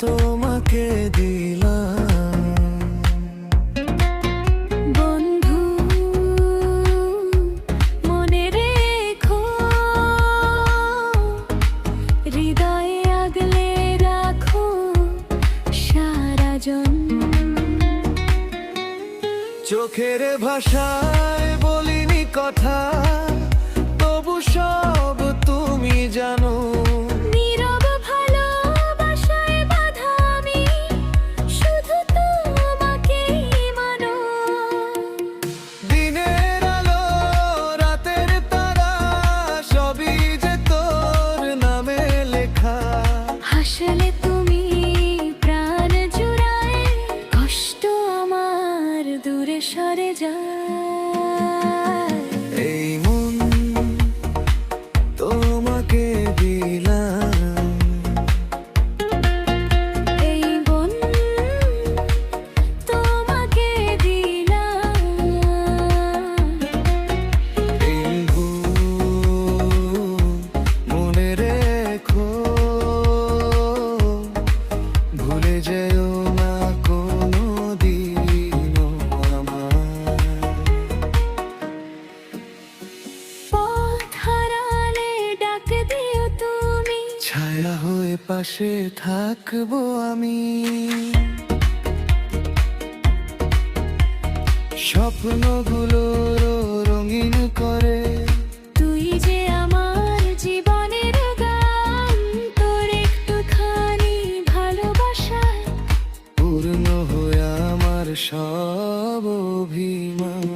তোমাকে বন্ধু মনে রেখো আগলে রাখো সারা চোখের ভাষায় বলিনি কথা time. ছায়া হয়ে পাশে থাকব আমি। স্বপ্নগুলো রঙিন করে। তুই যে আমার জীবনের গান তোর একটুখানি ভালোবাসা। পূর্ণ হয়ে আমার সব অভিমান।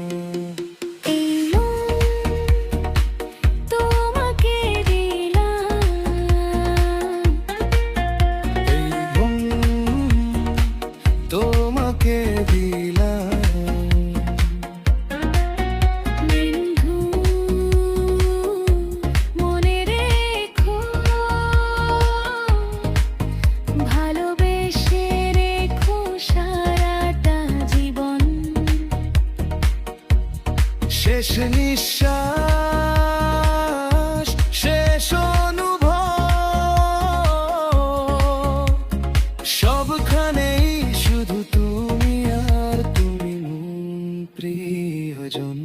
নিঃশ্বাস শেষ অনুভব। সবখানেই শুধু তুমি আর তুমি প্রিয়জন।